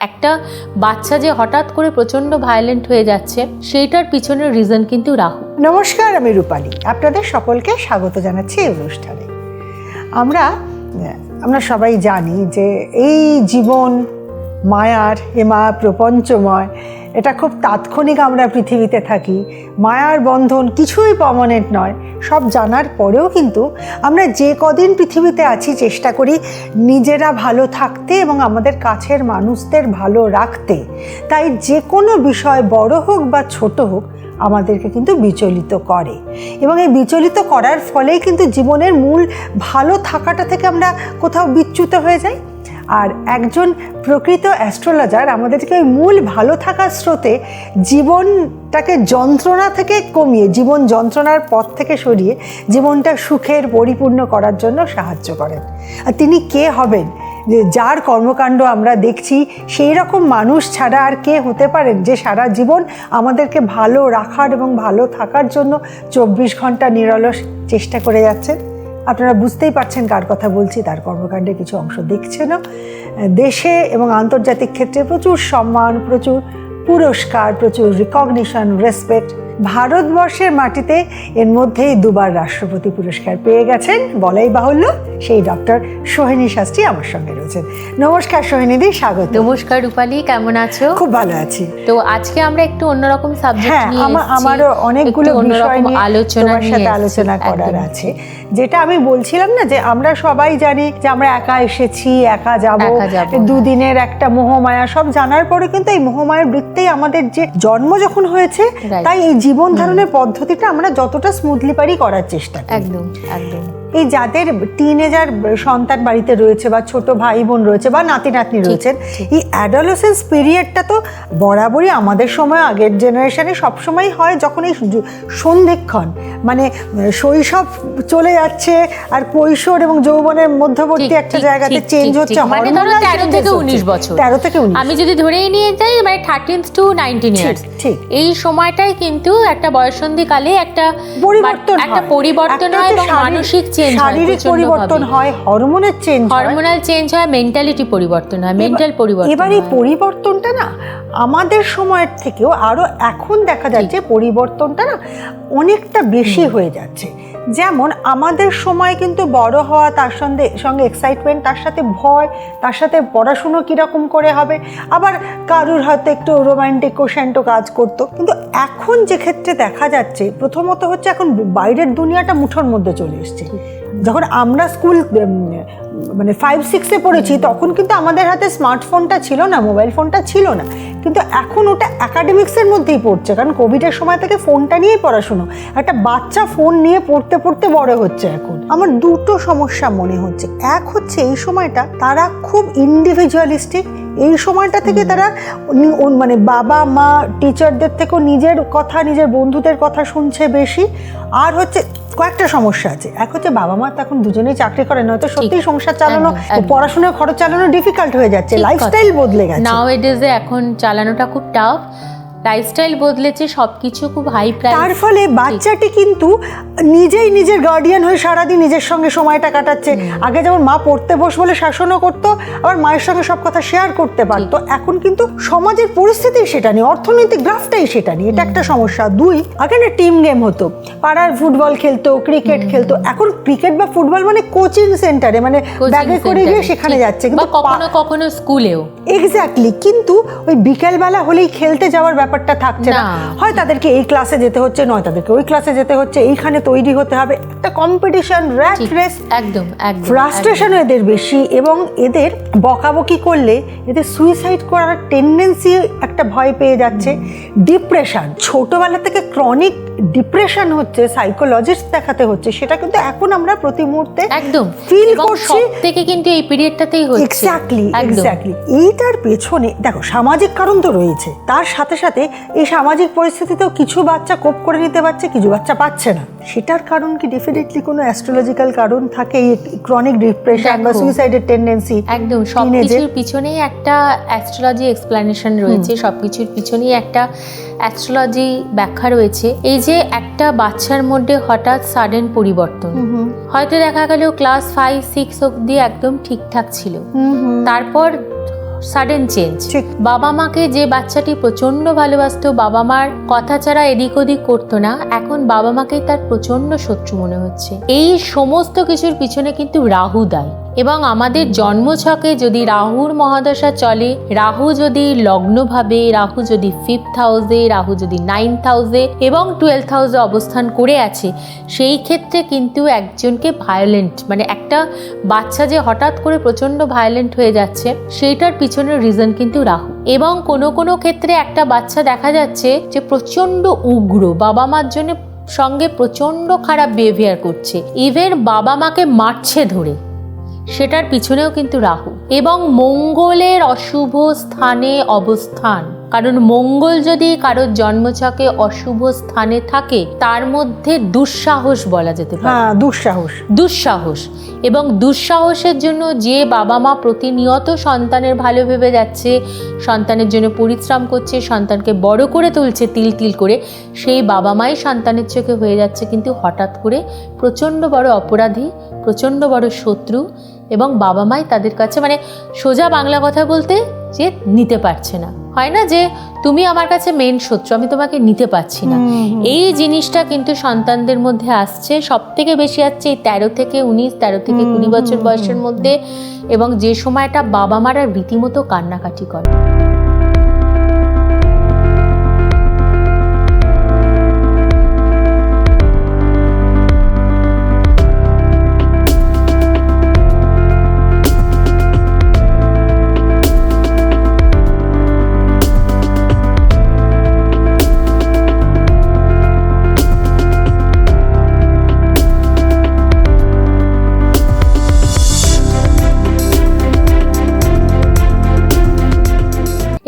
একটা বাচ্চা যে হঠাৎ করে প্রচণ্ড ভায়োলেন্ট হয়ে যাচ্ছে, সেইটার পিছনের রিজন কিন্তু রাহু। নমস্কার, আমি রূপালী। আপনাদের সকলকে স্বাগত জানাচ্ছি এই অনুষ্ঠানে। আমরা আমরা সবাই জানি যে এই জীবন মায়ার, হেমা মায়া প্রপঞ্চময় এটা খুব তাৎক্ষণিক আমরা পৃথিবীতে থাকি। মায়ার বন্ধন কিছুই পার্মানেন্ট নয়। সব জানার পরেও কিন্তু আমরা যে কদিন পৃথিবীতে আছি, চেষ্টা করি নিজেরা ভালো থাকতে এবং আমাদের কাছের মানুষদের ভালো রাখতে। তাই যে কোনো বিষয় বড় হোক বা ছোট হোক, আমাদেরকে কিন্তু বিচলিত করে। এবং এই বিচলিত করার ফলেই কিন্তু জীবনের মূল ভালো থাকাটা থেকে আমরা কোথাও বিচ্যুত হয়ে যাই। আর একজন প্রকৃত অ্যাস্ট্রোলজার আমাদেরকে ওই মূল ভালো থাকার স্রোতে জীবনটাকে যন্ত্রণা থেকে কমিয়ে, জীবন যন্ত্রণার পথ থেকে সরিয়ে জীবনটা সুখের, পরিপূর্ণ করার জন্য সাহায্য করেন। আর তিনি কে হবেন? যে যার কর্মকাণ্ড আমরা দেখছি, সেই রকম মানুষ ছাড়া আর কে হতে পারেন যে সারা জীবন আমাদেরকে ভালো রাখার এবং ভালো থাকার জন্য চব্বিশ ঘণ্টা নিরলস চেষ্টা করে যাচ্ছেন? আপনারা বুঝতেই পারছেন কার কথা বলছি, তার কর্মকাণ্ডে কিছু অংশ দেখছেনও। দেশে এবং আন্তর্জাতিক ক্ষেত্রে প্রচুর সম্মান, প্রচুর পুরস্কার, প্রচুর রিকগনিশন রেসপেক্ট ভারতবর্ষের মাটিতে এর মধ্যেই দুবার রাষ্ট্রপতি পুরস্কার পেয়ে গেছেন। বলাই বাহুল্য সেই ডক্টর সোহিনী শাস্ত্রী আমার সঙ্গে রয়েছেন। নমস্কার সোহিনীদি স্বাগত। নমস্কার রূপালী কেমন আছো? খুব ভালো আছি। তো আজকে আমরা একটু অন্যরকম সাবজেক্ট হ্যাঁ নিয়ে আমার আমারও অনেকগুলো অন্যরকম নিয়ে আলোচনা সাথে আলোচনা করার আছে। যেটা আমি বলছিলাম না যে আমরা সবাই জানি যে আমরা একা এসেছি একা যাব একা যাব, হ্যাঁ। দুদিনের একটা মোহমায়া সব জানার পরে কিন্তু এই মোহমায়ার বৃত্তেই আমাদের যে জন্ম যখন হয়েছে তাই এই জীবন ধারণের পদ্ধতিটা আমরা যতটা স্মুথলি পারি করার চেষ্টা একদম একদম। এই যাদের টিনেজার সন্তান বাড়িতে রয়েছে বা ছোট ভাই বোন রয়েছে বা নাতি নাতনি রয়েছেন এই অ্যাডোলেসেন্স পিরিয়ডটা তো বরাবরই আমাদের সময় আগের জেনারেশনে সবসময় হয় যখন এই সন্ধিক্ষণ মানে শৈশব চলে যাচ্ছে আর কৈশোর এবং যৌবনের মধ্যবর্তী একটা জায়গাতে চেঞ্জ হচ্ছে। মানে ধরো hormonal 13 changes থেকে। 19 বছর। তেরো থেকে উনিশ আমি যদি ধরেই নিয়ে যাই মানে থার্টিন টু নাইনটিন ঠিক, ইয়ার্স ঠিক। এই সময়টাই কিন্তু একটা বয়সন্ধি কালে একটা পরিবর্তন একটা পরিবর্তন হয় এবং মানসিক চেঞ্জ শারীরিক পরিবর্তন হয় হরমোনের চেঞ্জ হরমোনাল চেঞ্জ হয় মেন্টালিটি পরিবর্তন হয় মেন্টাল পরিবর্তন এবার এই পরিবর্তনটা না আমাদের সময়ের থেকেও আরও এখন দেখা যাচ্ছে পরিবর্তনটা না অনেকটা বেশি হয়ে যাচ্ছে। যেমন আমাদের সময় কিন্তু বড় হওয়া, তার সঙ্গে সঙ্গে এক্সাইটমেন্ট তার সাথে ভয়, তার সাথে পড়াশুনো কীরকম করে হবে। আবার কারুর হয়তো একটু রোম্যান্টিক কোশ্যান্টও কাজ করতো। কিন্তু এখন যে ক্ষেত্রে দেখা যাচ্ছে, প্রথমত হচ্ছে এখন বাইরের দুনিয়াটা মুঠোর মধ্যে চলে এসছে। যখন আমরা স্কুল মানে ফাইভ সিক্সে পড়েছি, তখন কিন্তু আমাদের হাতে স্মার্টফোনটা ছিল না মোবাইল ফোনটা ছিল না। কিন্তু এখন ওটা অ্যাকাডেমিক্সের মধ্যেই পড়ছে, কারণ কোভিডের সময় থেকে ফোনটা নিয়েই পড়াশুনো। একটা বাচ্চা ফোন নিয়ে পড়তে পড়তে বড় হচ্ছে এখন। আমার দুটো সমস্যা মনে হচ্ছে। এক হচ্ছে এই সময়টা তারা খুব ইন্ডিভিজুয়ালিস্টিক এই সময়টা থেকে তারা মানে বাবা মা টিচারদের থেকেও নিজের কথা নিজের বন্ধুদের কথা শুনছে বেশি। আর হচ্ছে কয়েকটা সমস্যা আছে। এক হচ্ছে বাবা মা তো এখন দুজনেই চাকরি করে নয়তো সত্যি সংসার চালানো। পড়াশোনার খরচ চালানো ডিফিকাল্ট হয়ে যাচ্ছে। লাইফস্টাইল বদলে গেছে। নাও এডেজে এখন চালানোটা খুব টাফ লাইফস্টাইল বদলেছে সবকিছু খুব হাই প্রাইস তার ফলে বাচ্চাটি কিন্তু নিজেই নিজের গার্ডিয়ান হয়ে সারাদিন নিজের সঙ্গে সময়টা কাটাচ্ছে। আগে যেমন মা পড়তে বস বলে শাসনও করতো আবার মায়ের সঙ্গে সব কথা শেয়ার করতে পারতো। এখন কিন্তু সমাজের পরিস্থিতি সেটা নেই অর্থনৈতিক গ্রাফটাই সেটা নেই এটা একটা সমস্যা। দুই আগে না টিম গেম হতো। পাড়ার ফুটবল খেলতো ক্রিকেট খেলতো। এখন ক্রিকেট বা ফুটবল মানে কোচিং সেন্টারে মানে ব্যাগে করে গিয়ে সেখানে যাচ্ছে। কিন্তু কখনো কখনো স্কুলেও এক্স্যাক্টলি কিন্তু ওই বিকেলবেলা হলেই খেলতে যাওয়ার ব্যাপারটা থাকছে না। হয় তাদেরকে এই ক্লাসে যেতে হচ্ছে নয় তাদেরকে ওই ক্লাসে যেতে হচ্ছে এইখানে তৈরি হতে হবে। একটা কম্পিটিশন র্যাট রেস একদম একদম ফ্রাস্ট্রেশন এদের বেশি এবং এদের বকাবকি করলে এদের সুইসাইড করার টেন্ডেন্সি একটা ভয় পেয়ে যাচ্ছে। ডিপ্রেশন ছোটবেলা থেকে ক্রনিক ডিপ্রেশন হচ্ছে সাইকোলজিস্ট দেখাতে হচ্ছে সেটা কিন্তু এখন আমরা প্রতি মুহূর্তে একদম। ফিল করছি। থেকে কিন্তু এই পিরিয়ডটাতেই হচ্ছে। এক্স্যাক্টলি এক্স্যাক্টলি এইটার পেছনে দেখো সামাজিক কারণ তো রয়েছে তার সাথে সাথে এই সামাজিক পরিস্থিতিতেও কিছু বাচ্চা কোপ করে নিতে পারছে কিছু বাচ্চা পাচ্ছে না। সেটার কারণ কি? ডেফিনেটলি কোনো অ্যাস্ট্রোলজিক্যাল কারণ থাকে এই ক্রনিক ডিপ্রেশন বা। সুইসাইডের টেন্ডেন্সি একদম সব কিছুর পিছনেই একটা অ্যাস্ট্রোলজি এক্সপ্লেনেশন রয়েছে সব কিছুর পিছনেই একটা অ্যাস্ট্রোলজি ব্যাখ্যা রয়েছে। এই যে একটা বাচ্চার মধ্যে হঠাৎ সাডেন পরিবর্তন হয়তো দেখা গেল ক্লাস ফাইভ সিক্স অব্দি একদম ঠিকঠাক ছিল। তারপর সাডেন চেঞ্জ। বাবা মাকে যে বাচ্চাটি প্রচণ্ড ভালোবাসত বাবা মার কথা ছাড়া এদিক ওদিক করতো না এখন বাবা মাকে তার প্রচণ্ড শত্রু মনে হচ্ছে। এই সমস্ত কিছুর পিছনে কিন্তু রাহু দায়ী। এবং আমাদের জন্মছকে যদি রাহুর মহাদশা চলে, রাহু যদি লগ্নভাবে, রাহু যদি ফিফথ হাউসে রাহু যদি নাইনথ হাউসে এবং টুয়েলথ হাউসে অবস্থান করে আছে, সেই ক্ষেত্রে কিন্তু একজনকে ভায়োলেন্ট মানে একটা বাচ্চা যে হঠাৎ করে প্রচণ্ড ভায়োলেন্ট হয়ে যাচ্ছে, সেইটার পিছনের রিজন কিন্তু রাহু। এবং কোনো কোনো ক্ষেত্রে একটা বাচ্চা দেখা যাচ্ছে যে প্রচণ্ড উগ্র, বাবা মার জন্য সঙ্গে প্রচণ্ড খারাপ বিহেভিয়ার করছে। ইভেন বাবা মাকে মারছে ধরে। সেটার পিছনেও কিন্তু রাহু। এবং মঙ্গলের অশুভ স্থানে অবস্থান। কারণ মঙ্গল যদি কারোর জন্মছকে অশুভ স্থানে থাকে তার মধ্যে দুঃসাহস বলা যেতে পারে। হ্যাঁ দুঃসাহস। দুঃসাহস। এবং দুঃসাহসের জন্য যে বাবা মা প্রতিনিয়ত সন্তানের ভালো ভেবে যাচ্ছে সন্তানের জন্য পরিশ্রম করছে সন্তানকে বড় করে তুলছে তিল তিল করে সেই বাবা মাই সন্তানের চোখে হয়ে যাচ্ছে। কিন্তু হঠাৎ করে প্রচণ্ড বড় অপরাধী প্রচণ্ড বড় শত্রু এবং বাবা মাই তাদের কাছে মানে সোজা বাংলা কথা বলতে যে নিতে পারছে না। হয় না যে তুমি আমার কাছে মেন শত্রু আমি তোমাকে নিতে পারছি না। এই জিনিসটা কিন্তু সন্তানদের মধ্যে আসছে। সব থেকে বেশি আসছে এই তেরো থেকে উনিশ তেরো থেকে কুড়ি বছর বয়সের মধ্যে এবং যে সময়টা বাবা মারা রীতিমতো কান্নাকাটি করে।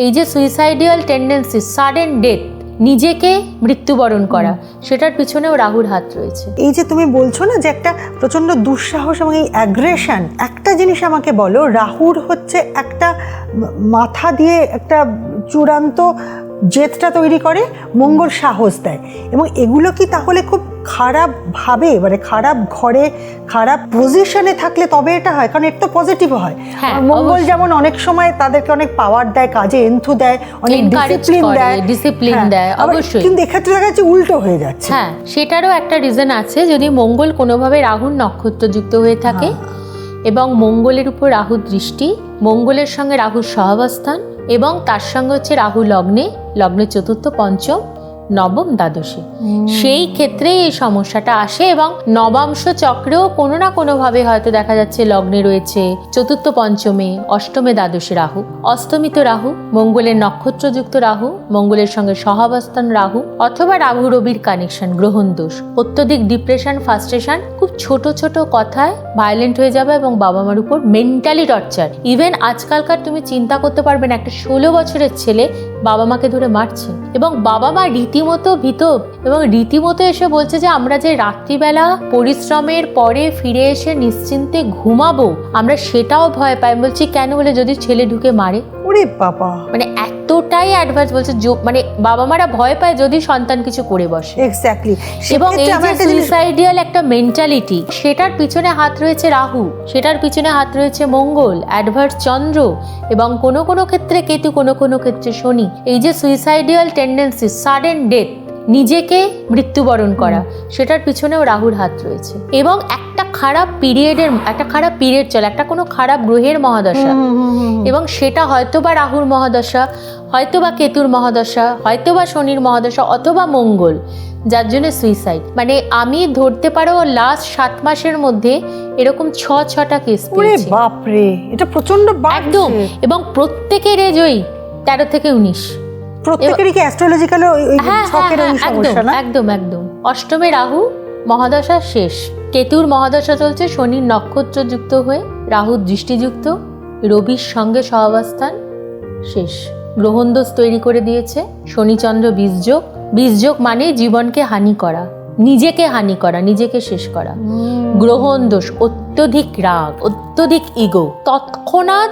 এই যে সুইসাইডিয়াল টেন্ডেন্সি সাডেন ডেথ নিজেকে মৃত্যুবরণ করা সেটার পিছনেও রাহুর হাত রয়েছে। এই যে তুমি বলছো না যে একটা প্রচণ্ড দুঃসাহস এবং এই অ্যাগ্রেশন একটা জিনিস আমাকে বলো রাহুর হচ্ছে একটা মাথা দিয়ে একটা চূড়ান্ত জেদটা তৈরি করে মঙ্গল সাহস দেয়। এবং এগুলো কি তাহলে খুব খারাপ ভাবে মানে খারাপ ঘরে খারাপ পজিশনে থাকলে তবে এটা হয় কারণ এর তো পজিটিভও হয়। হ্যাঁ, মঙ্গল যেমন অনেক সময় তাদেরকে অনেক পাওয়ার দেয় কাজে এন্থু দেয় অনেক ডিসিপ্লিন দেয়। discipline হ্যাঁ, দেয়, অবশ্যই। কিন্তু এক্ষেত্রে দেখা যাচ্ছে উল্টো হয়ে যাচ্ছে। হ্যাঁ সেটারও একটা রিজন আছে যদি মঙ্গল কোনোভাবে রাহুর নক্ষত্রযুক্ত হয়ে থাকে এবং মঙ্গলের উপর রাহুর দৃষ্টি মঙ্গলের সঙ্গে রাহুর সহাবস্থান এবং তার সঙ্গে হচ্ছে রাহু লগ্নে লগ্নের চতুর্থ পঞ্চম নবম দ্বাদশে। সেই ক্ষেত্রে এই সমস্যাটা আসে এবং নবাংশ চক্রেও কোনো না কোনোভাবে হয়তো দেখা যাচ্ছে লগ্নে রয়েছে চতুর্থ পঞ্চমে অষ্টমে দ্বাদশে রাহু অষ্টমিত রাহু মঙ্গলের নক্ষত্রযুক্ত রাহু মঙ্গলের সঙ্গে সহাবস্থান রাহু অথবা রাহু রবির কানেকশন গ্রহণ দোষ। অত্যধিক ডিপ্রেশন ফার্স্ট্রেশন খুব ছোট ছোট কথায় ভায়োলেন্ট হয়ে যাবে এবং বাবা মার উপর মেন্টালি টর্চার ইভেন আজকালকার তুমি চিন্তা করতে পারবে না একটা ষোলো বছরের ছেলে বাবা মাকে ধরে মারছে। এবং বাবা মা রীতিমতো ভীত এবং রীতিমতো এসে বলছে যে, আমরা যে রাত্রিবেলা পরিশ্রমের পরে ফিরে এসে নিশ্চিন্তে ঘুমাবো, আমরা সেটাও ভয় পাই। বলছি, কেন বলে যদি ছেলে ঢুকে মারে? ওরে বাবা। মানে এতটাই অ্যাডভান্স বলছে মানে বাবা মারা ভয় পায় যদি সন্তান কিছু করে বসে। এক্স্যাক্টলি এবং এই যে সুইসাইডিয়াল একটা মেন্টালিটি সেটার পিছনে হাত রয়েছে রাহু সেটার পিছনে হাত রয়েছে মঙ্গল অ্যাডভার্স চন্দ্র এবং কোনো কোনো ক্ষেত্রে কেতু কোনো কোনো ক্ষেত্রে শনি। এই যে সুইসাইডিয়াল টেন্ডেন্সি সাডেন ডেথ নিজেকে মৃত্যুবরণ করা। সেটার পিছনেও রাহুর হাত রয়েছে। এবং একটা খারাপ পিরিয়ডের একটা খারাপ পিরিয়ড চলে একটা কোনো খারাপ গ্রহের মহাদশা। এবং সেটা হয়তো বা রাহুর মহাদশা হয়তো বা কেতুর মহাদশা হয়তো বা শনির মহাদশা অথবা মঙ্গল যার জন্য সুইসাইড মানে আমি ধরতে পারো লাস্ট সাত মাসের মধ্যে এরকম ছ ছটা কেস পেয়েছি। বাপরে এটা প্রচণ্ড একদম। এবং প্রত্যেকের এজ ওই তেরো থেকে উনিশ। প্রত্যেকেরই কি অ্যাস্ট্রোলজিক্যাল ছকের ওই হ্যাঁ, একদম সমস্যা না? একদম একদম। অষ্টমে রাহু মহাদশা শেষ। কেতুর মহাদশা চলছে শনির নক্ষত্র যুক্ত হয়ে রাহু দৃষ্টিযুক্ত রবির সঙ্গে সহাবস্থান শেষ। গ্রহণদোষ তৈরি করে দিয়েছে শনিচন্দ্র বীজযোগ। বীজযোগ মানে জীবনকে হানি করা নিজেকে হানি করা নিজেকে শেষ করা। গ্রহণ দোষ অত্যধিক রাগ অত্যধিক ইগো তৎক্ষণাৎ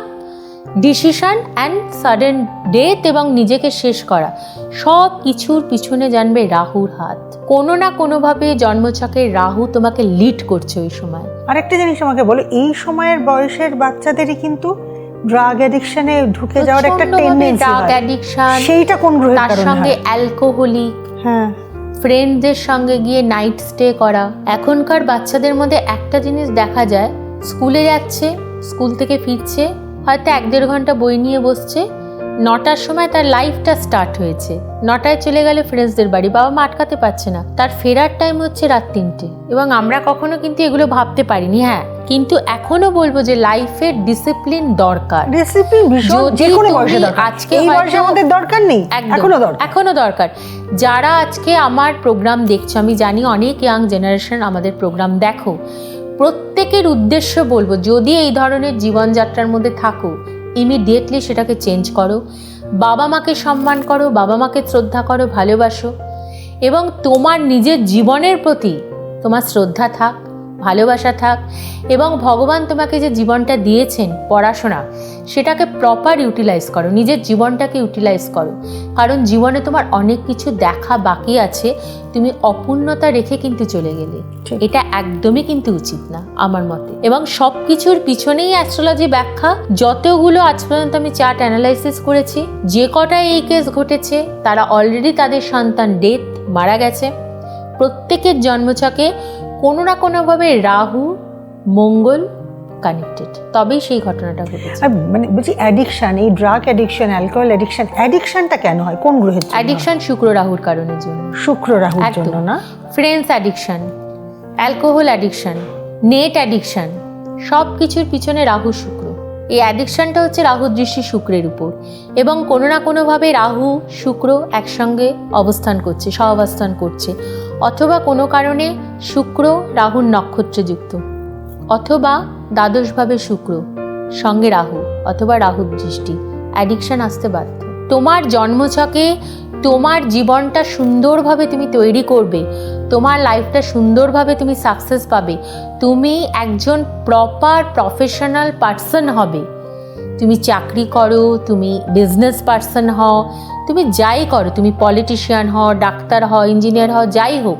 ডিসিশন অ্যান্ড সাডেন ডেথ এবং নিজেকে শেষ করা। সব কিছুর পিছনে জানবে রাহুর হাত। কোনো না কোনোভাবে জন্মছকে রাহু তোমাকে লিড করছে ওই সময়। আরেকটা জিনিস আমাকে বলো এই সময়ের বয়সের বাচ্চাদেরই কিন্তু ড্রাগ অ্যাডিকশনে ঢুকে যাওয়ার একটা টেন্ডেন্সি ড্রাগ অ্যাডিকশন সেইটা কোন গ্রহের তার সঙ্গে অ্যালকোহলিক হ্যাঁ। ফ্রেন্ডদের সঙ্গে গিয়ে নাইট স্টে করা। এখনকার বাচ্চাদের মধ্যে একটা জিনিস দেখা যায় স্কুলে যাচ্ছে স্কুল থেকে ফিরছে হয়তো এক দেড় ঘণ্টা বই নিয়ে বসছে। নটার সময় তার লাইফটা স্টার্ট হয়েছে। নটায় চলে গেলে ফ্রেন্ডসদের বাড়ি। বাবা মা আটকাতে পারছে না। তার ফেরার টাইম হচ্ছে রাত তিনটে। এবং আমরা কখনো কিন্তু এগুলো ভাবতে পারিনি হ্যাঁ। কিন্তু এখনও বলব যে লাইফের ডিসিপ্লিন দরকার। ডিসিপ্লিন ভীষণ যে কোনো বয়সে দরকার। আজকে এই বয়সে আমাদের দরকার নেই এখনও দরকার। এখনও দরকার। যারা আজকে আমার প্রোগ্রাম দেখছ আমি জানি অনেক ইয়াং জেনারেশন আমাদের প্রোগ্রাম দেখো। প্রত্যেকের উদ্দেশ্য বলব, যদি এই ধরনের জীবনযাত্রার মধ্যে থাকো ইমিডিয়েটলি সেটাকে চেঞ্জ করো। বাবা মাকে সম্মান করো, বাবা মাকে শ্রদ্ধা করো, ভালোবাসো। এবং তোমার নিজের জীবনের প্রতি তোমার শ্রদ্ধা থাক। ভালোবাসা থাক এবং ভগবান তোমাকে যে জীবনটা দিয়েছেন পড়াশোনা সেটাকে প্রপার ইউটিলাইজ করো নিজের জীবনটাকে ইউটিলাইজ করো। কারণ জীবনে তোমার অনেক কিছু দেখা বাকি আছে তুমি অপূর্ণতা রেখে কিন্তু চলে গেলে। এটা একদমই কিন্তু উচিত না আমার মতে। এবং সব কিছুর পিছনেই অ্যাস্ট্রোলজি ব্যাখ্যা। যতগুলো আজ পর্যন্ত আমি চার্ট অ্যানালাইসিস করেছি যে কটা এই কেস ঘটেছে তারা অলরেডি তাদের সন্তান ডেথ মারা গেছে। প্রত্যেকের জন্মছকে কোনো না কোনোভাবে রাহু মঙ্গল কানেক্টেড তবেই সেই ঘটনাটা ঘটেছে। আর মানে বলছি অ্যাডিকশন এই ড্রাগ অ্যাডিকশন অ্যালকোহল অ্যাডিকশন অ্যাডিকশনটা কেন হয়? কোন গ্রহের? অ্যাডিকশন শুক্র রাহুর কারণের জন্য। শুক্র রাহুর জন্য না? Friends addiction alcohol addiction net addiction সব কিছুর পিছনে রাহু শুক্র। এই অ্যাডিকশানটা হচ্ছে রাহু দৃষ্টি শুক্রের উপর। এবং কোনো না কোনোভাবে রাহু শুক্র একসঙ্গে অবস্থান করছে সহাবস্থান করছে। অথবা কোনো কারণে শুক্র রাহুর নক্ষত্রযুক্ত, অথবা দ্বাদশভাবে শুক্র, সঙ্গে রাহু অথবা রাহুর দৃষ্টি অ্যাডিকশন আসতে বাধ্য। তোমার জন্মছকে তোমার জীবনটা সুন্দরভাবে তুমি তৈরি করবে, তোমার লাইফটা সুন্দরভাবে তুমি সাকসেস পাবে, তুমি একজন প্রপার প্রফেশনাল পার্সন হবে। তুমি চাকরি করো তুমি বিজনেস পার্সন হও তুমি যাই করো তুমি পলিটিশিয়ান হও ডাক্তার হও ইঞ্জিনিয়ার হও যাই হোক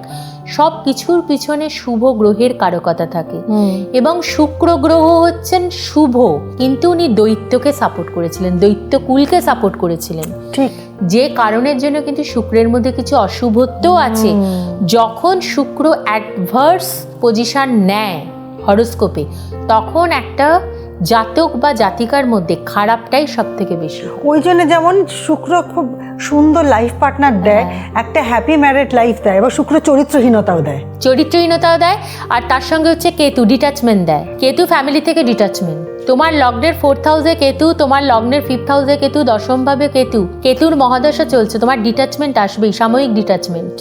সব কিছুর পিছনে শুভ গ্রহের কারকতা থাকে। এবং শুক্র গ্রহ হচ্ছেন শুভ কিন্তু উনি দৈত্যকে সাপোর্ট করেছিলেন দৈত্য কুলকে সাপোর্ট করেছিলেন। ঠিক। যে কারণের জন্য কিন্তু শুক্রের মধ্যে কিছু অশুভত্ব আছে। যখন শুক্র অ্যাডভার্স পজিশন নেয় হরোস্কোপে তখন একটা জাতক বা জাতিকার মধ্যে খারাপটাই সব থেকে বেশি ওই জন্য যেমন শুক্র খুব সুন্দর লাইফ পার্টনার দেয় একটা হ্যাপি ম্যারেড লাইফ দেয় এবার শুক্র চরিত্রহীনতাও দেয়। চরিত্রহীনতাও দেয় আর তার সঙ্গে হচ্ছে কেতু ডিটাচমেন্ট দেয়। কেতু ফ্যামিলি থেকে ডিটাচমেন্ট তোমার লগ্নের ফোর্থ হাউসে কেতু তোমার লগ্নের ফিফথ হাউসে কেতু দশমভাবে কেতু। কেতুর মহাদশা চলছে তোমার ডিটাচমেন্ট আসবেই সাময়িক ডিটাচমেন্ট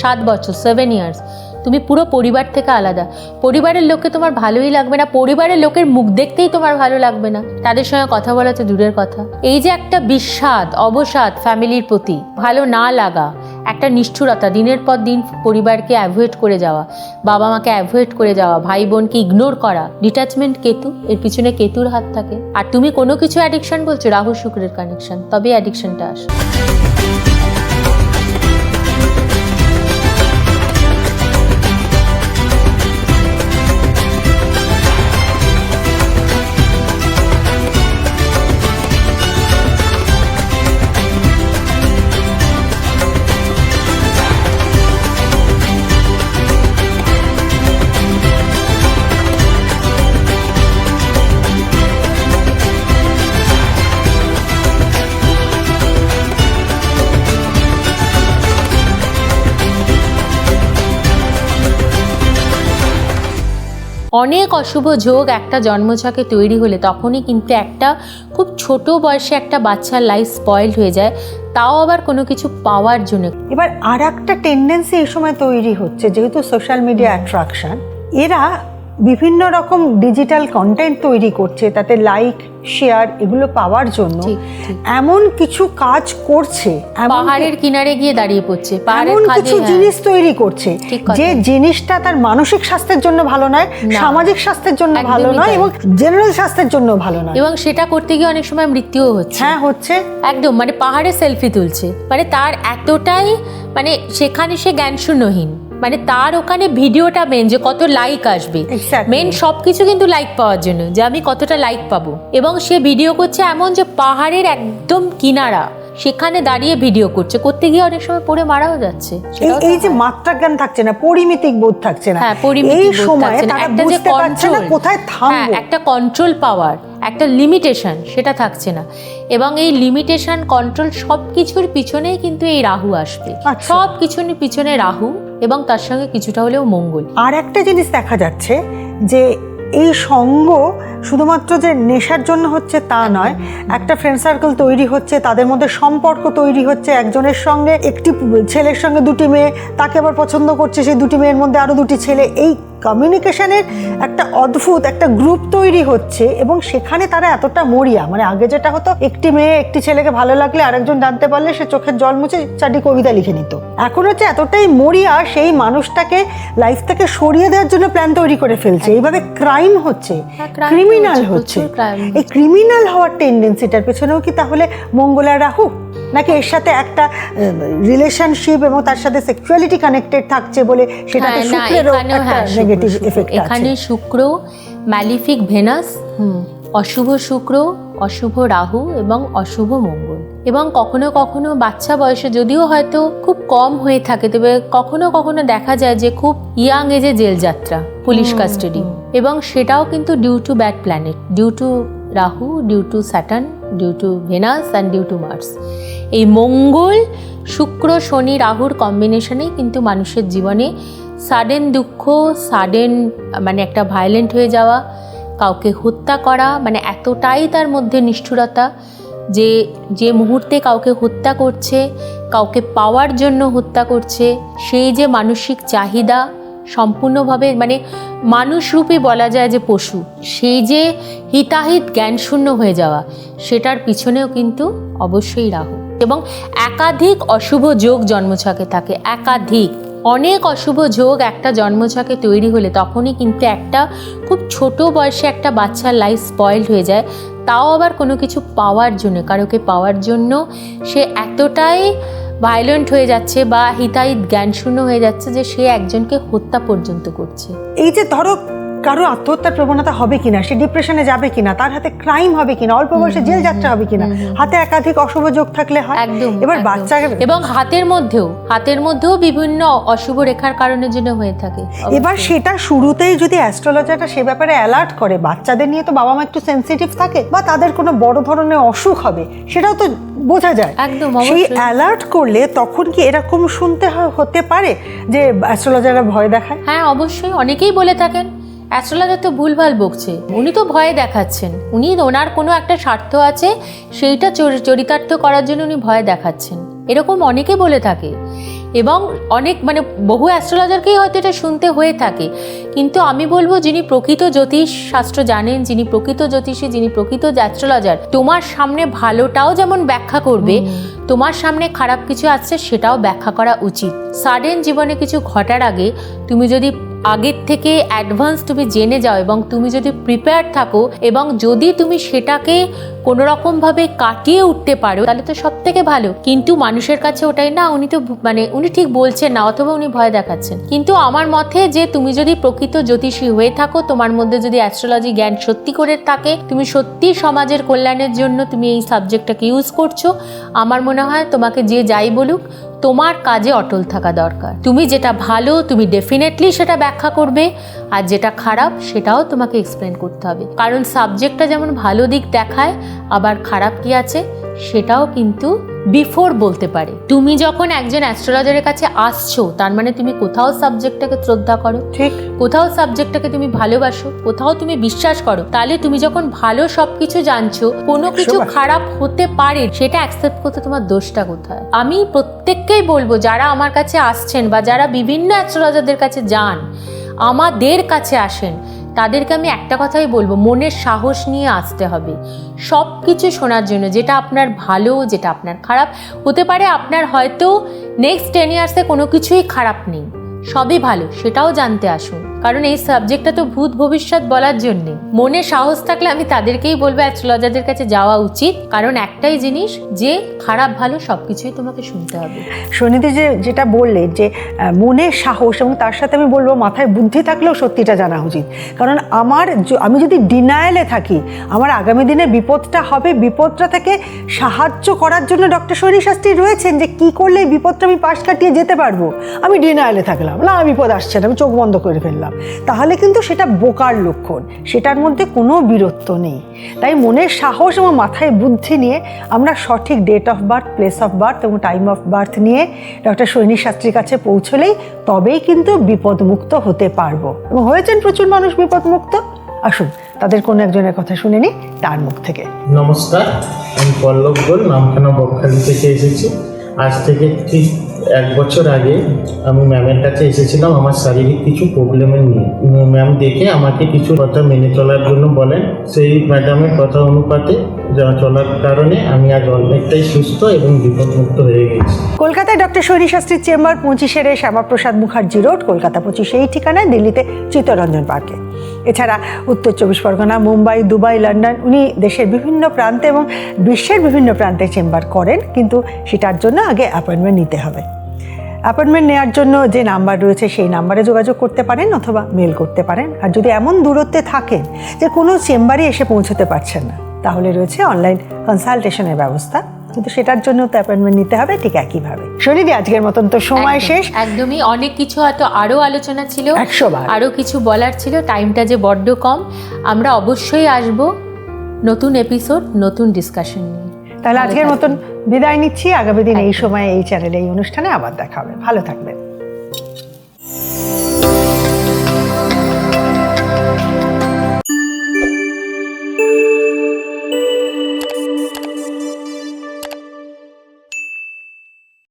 সাত বছর সেভেন ইয়ার্স তুমি পুরো পরিবার থেকে আলাদা। পরিবারের লোককে তোমার ভালোই লাগবে না, পরিবারের লোকের মুখ দেখতেই তোমার ভালো লাগবে না। তাদের সঙ্গে কথা বলা তো দূরের কথা। এই যে একটা বিস্বাদ অবসাদ ফ্যামিলির প্রতি, ভালো না লাগা, একটা নিষ্ঠুরতা, দিনের পর দিন পরিবারকে অ্যাভয়েড করে যাওয়া বাবা মাকে অ্যাভয়েড করে যাওয়া ভাই বোনকে ইগনোর করা ডিটাচমেন্ট কেতু, এর পিছনে কেতুর হাত থাকে। আর তুমি কোনো কিছু অ্যাডিকশন বলছো রাহু শুক্রের কানেকশন তবে অ্যাডিকশনটা আসে। অনেক অশুভ যোগ একটা জন্মছকে তৈরি হলে তখনই কিন্তু একটা খুব ছোট বয়সে একটা বাচ্চার লাইফ স্পয়েলড হয়ে যায়। তাও আবার কোনো কিছু পাওয়ার জন্য। এবার আর একটা টেন্ডেন্সি এই সময় তৈরি হচ্ছে, যেহেতু সোশ্যাল মিডিয়া অ্যাট্রাকশন এরা বিভিন্ন রকম ডিজিটাল কন্টেন্ট তৈরি করছে তাতে লাইক শেয়ার এগুলো পাওয়ার জন্য। এমন কিছু কাজ করছে পাহাড়ের কিনারে গিয়ে দাঁড়িয়ে পড়ছে এমন কিছু হ্যাঁ। জিনিস তৈরি করছে যে জিনিসটা তার মানসিক স্বাস্থ্যের জন্য ভালো নয় সামাজিক স্বাস্থ্যের জন্য ভালো নয় এবং জেনারেল স্বাস্থ্যের জন্য ভালো নয়। এবং সেটা করতে গিয়ে অনেক সময় মৃত্যুও হচ্ছে। হ্যাঁ হচ্ছে। একদম মানে পাহাড়ে সেলফি তুলছে। মানে তার এতটাই মানে সেখানে সে জ্ঞানশূন্যহীন। মানে তার ওখানে ভিডিওটা মেন যে কত লাইক আসবে। মেন সব কিছু কিন্তু লাইক পাওয়ার জন্য যে আমি কতটা লাইক পাবো। এবং সে ভিডিও করছে এমন যে পাহাড়ের একদম কিনারা সেখানে দাঁড়িয়ে ভিডিও করছে। করতে গিয়ে অনেক সময় পড়ে মারাও যাচ্ছে। এই যে মাত্রা জ্ঞান থাকছে না পরিমিতিক বোধ থাকছে না। হ্যাঁ পরিমিতি এই বোধ থাকছে না। একটা যে control, কোথায় হ্যাঁ থামবো। একটা কন্ট্রোল পাওয়ার একটা লিমিটেশন সেটা থাকছে না। এবং এই লিমিটেশন কন্ট্রোল সব কিছুর পিছনেই কিন্তু এই রাহু আসবে। আচ্ছা। সব কিছুর পিছনে রাহু এবং তার সঙ্গে কিছুটা হলেও মঙ্গল। আর একটা জিনিস দেখা যাচ্ছে যে এই সঙ্গ শুধুমাত্র যে নেশার জন্য হচ্ছে তা নয়, একটা ফ্রেন্ড সার্কেল তৈরি হচ্ছে, তাদের মধ্যে সম্পর্ক তৈরি হচ্ছে, একজনের সঙ্গে একটি ছেলের সঙ্গে দুটি মেয়ে, তাকে আবার পছন্দ করছে সেই দুটি মেয়ের মধ্যে আরও দুটি ছেলে, এই কমিউনিকেশনের একটা অদ্ভুত একটা গ্রুপ তৈরি হচ্ছে এবং সেখানে তারা এতটা মরিয়া। মানে আগে যেটা হতো একটি মেয়ে একটি ছেলেকে ভালো লাগলে আরেকজন জানতে পারলে সে চোখের জল মুছে চারটি কবিতা লিখে নিত। এখন হচ্ছে এতটাই মরিয়া সেই মানুষটাকে লাইফ থেকে সরিয়ে দেওয়ার জন্য প্ল্যান তৈরি করে ফেলছে। এইভাবে ক্রাইম হচ্ছে হ্যাঁ, ক্রিমিনাল হচ্ছে, হচ্ছে। এই ক্রিমিনাল হওয়ার টেন্ডেন্সিটার পেছনেও কি তাহলে মঙ্গলার রাহু? নাকি এর সাথে একটা রিলেশনশিপ এবং তার সাথে সেক্সুয়ালিটি কানেক্টেড থাকছে বলে সেটাতে হ্যাঁ, না, শুক্রেরও একটা হ্যাঁ, নেগেটিভ শুক্র। এফেক্ট এখানে শুক্র ম্যালিফিক ভেনাস অশুভ শুক্র অশুভ রাহু এবং অশুভ মঙ্গল। এবং কখনো কখনো বাচ্চা বয়সে যদিও হয়তো খুব কম হয়ে থাকে তবে কখনো কখনো দেখা যায় যে খুব ইয়াং এজে জেল যাত্রা পুলিশ কাস্টাডি এবং সেটাও কিন্তু due to bad planet due to Rahu due to Saturn due to Venus and due to Mars এই মঙ্গল, শুক্র, শনি, রাহুর কম্বিনেশনেই কিন্তু মানুষের জীবনে সাডেন দুঃখ সাডেন মানে একটা ভায়োলেন্ট হয়ে যাওয়া, কাউকে হত্যা করা মানে এতটাই তার মধ্যে নিষ্ঠুরতা যে যে মুহূর্তে কাউকে হত্যা করছে, কাউকে পাওয়ার জন্য হত্যা করছে, সেই যে মানসিক চাহিদা সম্পূর্ণভাবে মানে মানুষরূপী বলা যায় যে পশু সেই যে হিতাহিত জ্ঞানশূন্য হয়ে যাওয়া, সেটার পিছনেও কিন্তু অবশ্যই রাহু। এবং একাধিক অশুভ যোগ জন্মছকে থাকে, একাধিক, অনেক অশুভ যোগ একটা জন্মছকে তৈরি হলে তখনই কিন্তু একটা খুব ছোট বয়সে একটা বাচ্চার লাইফ স্পয়েলড হয়ে যায়, তাও আবার কোনো কিছু পাওয়ার জন্য, কারোকে পাওয়ার জন্য সে এতটাই ভায়োলেন্ট হয়ে যাচ্ছে বা হিতাহিত জ্ঞানশূন্য হয়ে যাচ্ছে যে সে একজনকে হত্যা পর্যন্ত করছে। এই যে ধরো কারও আত্মহত্যার প্রবণতা হবে কিনা সে ডিপ্রেশনে যাবে কিনা তার হাতে ক্রাইম হবে কিনা অল্প বয়সে জেল যাত্রা হবে কিনা হাতে একাধিক অশুভ যোগ থাকলে হয়। একদম এবার। বাচ্চা এবং হাতের মধ্যেও হাতের মধ্যেও বিভিন্ন অশুভ রেখার কারণের জন্য হয়ে থাকে এবার সেটা শুরুতেই যদি অ্যাস্ট্রোলজারটা সে ব্যাপারে অ্যালার্ট করে বাচ্চাদের নিয়ে তো বাবা মা একটু সেন্সিটিভ থাকে বা তাদের কোনো বড় ধরনের অসুখ হবে সেটাও তো বোঝা যায়। একদম, সেই অ্যালার্ট করলে তখন কি এরকম শুনতে হতে পারে যে অ্যাস্ট্রোলজাররা ভয় দেখায়? হ্যাঁ অবশ্যই। অনেকেই বলে থাকেন অ্যাস্ট্রোলজার তো ভুলভাল বকছে। উনি তো ভয় দেখাচ্ছেন। উনি ওনার কোনো একটা স্বার্থ আছে সেইটা চরি- চরিতার্থ করার জন্য উনি ভয় দেখাচ্ছেন। এরকম অনেকে বলে থাকে। এবং অনেক মানে বহু অ্যাস্ট্রোলজারকেই হয়তো এটা শুনতে হয়ে থাকে। কিন্তু আমি বলব যিনি প্রকৃত জ্যোতিষ শাস্ত্র জানেন যিনি প্রকৃত জ্যোতিষী যিনি প্রকৃত অ্যাস্ট্রোলজার তোমার সামনে ভালোটাও যেমন ব্যাখ্যা করবে তোমার সামনে খারাপ কিছু আসছে সেটাও ব্যাখ্যা করা উচিত। সাডেন জীবনে কিছু ঘটার আগে তুমি যদি আগের থেকে অ্যাডভান্স তুমি জেনে যাও এবং তুমি যদি প্রিপেয়ার থাকো এবং যদি তুমি সেটাকে কোনো রকমভাবে কাটিয়ে উঠতে পারো, তাহলে তো সব থেকে ভালো। কিন্তু মানুষের কাছে ওটাই না, উনি তো মানে উনি ঠিক বলছেন না, অথবা উনি ভয় দেখাচ্ছেন। কিন্তু আমার মতে যে তুমি যদি প্রকৃত জ্যোতিষী হয়ে থাকো, তোমার মধ্যে যদি অ্যাস্ট্রোলজি জ্ঞান সত্যি করে থাকে, তুমি সত্যি সমাজের কল্যাণের জন্য তুমি এই সাবজেক্টটাকে ইউজ করছ। আমার মনে হয় তোমাকে যে যাই বলুক তোমার কাজে অটল থাকা দরকার। তুমি যেটা ভালো, তুমি ডেফিনেটলি সেটা ব্যাখ্যা করবে, আর যেটা খারাপ, সেটাও তোমাকে এক্সপ্লেন করতে হবে। কারণ সাবজেক্টটা যেমন ভালো দিক দেখায়, আবার খারাপ কি আছে, সেটাও কিন্তু বিফোর বলতে পারে। তুমি যখন একজন অ্যাস্ট্রোলজারের কাছে আসছো তার মানে তুমি কোথাও সাবজেক্টটাকে শ্রদ্ধা করো। ঠিক। কোথাও সাবজেক্টটাকে তুমি ভালোবাসো কোথাও তুমি বিশ্বাস করো। তাহলে তুমি যখন ভালো সবকিছু জানছো কোনো কিছু খারাপ হতে পারে সেটা অ্যাকসেপ্ট করতে তোমার দোষটা কোথায়? আমি প্রত্যেককেই বলব যারা আমার কাছে আসছেন বা যারা বিভিন্ন অ্যাস্ট্রোলজারদের কাছে যান আমাদের কাছে আসেন তাদেরকে আমি একটা কথাই বলব, মনের সাহস নিয়ে আসতে হবে। সব কিছু শোনার জন্য, যেটা আপনার ভালো, যেটা আপনার খারাপ, হতে পারে আপনার হয়তো নেক্সট টেন ইয়ার্সে কোনো কিছুই খারাপ নেই, সবই ভালো, সেটাও জানতে আসুন। কারণ এই সাবজেক্টটা তো ভূত ভবিষ্যৎ বলার জন্যে। মনে সাহস থাকলে আমি তাদেরকেই বলব অ্যাস্ট্রোলজারদের কাছে যাওয়া উচিত। কারণ একটাই জিনিস, যে খারাপ, ভালো সব কিছুই তোমাকে শুনতে হবে। সনিধি যে, যেটা বললে যে মনের সাহস এবং তার সাথে আমি বলব, মাথায় বুদ্ধি থাকলেও সত্যিটা জানা উচিত। কারণ আমার আমি যদি ডিনায়ালে থাকি, আমার আগামী দিনে বিপদটা হবে বিপদটা থেকে সাহায্য করার জন্য ডক্টর শরী শাস্ত্রী রয়েছেন যে, কি করলে এই বিপদটা আমি পাশ কাটিয়ে যেতে পারব? আমি ডিনায়ালে থাকলাম। না, বিপদ আসছে না, আমি চোখ বন্ধ করে ফেললাম। তাহলে কিন্তু সেটা বোকার লক্ষণ। সেটার মধ্যে কোনো বীরত্ব নেই। তাই মনের সাহস এবং মাথায় বুদ্ধি নিয়ে আমরা সঠিক date of birth place of birth এবং টাইম অফ বার্থ নিয়ে ডক্টর সৈনিক শাস্ত্রীর কাছে পৌঁছলেই তবেই কিন্তু বিপদমুক্ত হতে পারব। এবং হয়েছেন প্রচুর মানুষ বিপদমুক্ত। আসুন, তাদের কোনো একজনের কথা শুনে নি তার মুখ থেকে। নমস্কার, আমি পল্লব গোল, নামখানা বকখালি থেকে এসেছি। আজ থেকে ঠিক এক বছর আগে আমি ম্যামের কাছে এসেছিলাম, আমার শারীরিক কিছু প্রবলেমের নিয়ে। ম্যাম দেখে আমাকে কিছু কথা মেনে চলার জন্য বলেন। সেই ম্যাডামের কথা অনুপাতে যা চলার কারণে আমি আজ অনেকটাই সুস্থ এবং বিপদমুক্ত হয়ে গেছি। কলকাতায় ডক্টর শৈনী শাস্ত্রীর চেম্বার পঁচিশের শ্যামাপ্রসাদ মুখার্জি রোড, কলকাতা পঁচিশে, এই ঠিকানায় দিল্লিতে চিত্তরঞ্জন পার্কে। এছাড়া উত্তর চব্বিশ পরগনা, মুম্বাই, দুবাই, লন্ডন, উনি দেশের বিভিন্ন প্রান্তে এবং বিশ্বের বিভিন্ন প্রান্তে চেম্বার করেন, কিন্তু সেটার জন্য আগে অ্যাপয়েন্টমেন্ট নিতে হবে। অ্যাপয়েন্টমেন্ট নেওয়ার জন্য যে নাম্বার রয়েছে, সেই নাম্বারে যোগাযোগ করতে পারেন অথবা মেল করতে পারেন। আর যদি এমন দূরত্বে থাকেন যে কোনো চেম্বারে এসে পৌঁছতে পারছেন না, তাহলে রয়েছে অনলাইন কনসালটেশনের ব্যবস্থা। কিন্তু সেটার জন্য তো অ্যাপয়েন্টমেন্ট নিতে হবে ঠিক একইভাবে। শনিদি আজকের মতন তো সময় শেষ। একদমই। অনেক কিছু হয়তো আরও আলোচনা ছিল একশোবার। আরও কিছু বলার ছিল টাইমটা যে বড্ড কম। আমরা অবশ্যই আসব নতুন এপিসোড নতুন ডিসকাশন নিয়ে। তাহলে আজকের মতন বিদায় নিচ্ছি। আগামী দিন এই। সময় এই চ্যানেলে এই অনুষ্ঠানে আবার দেখা হবে। ভালো থাকবেন।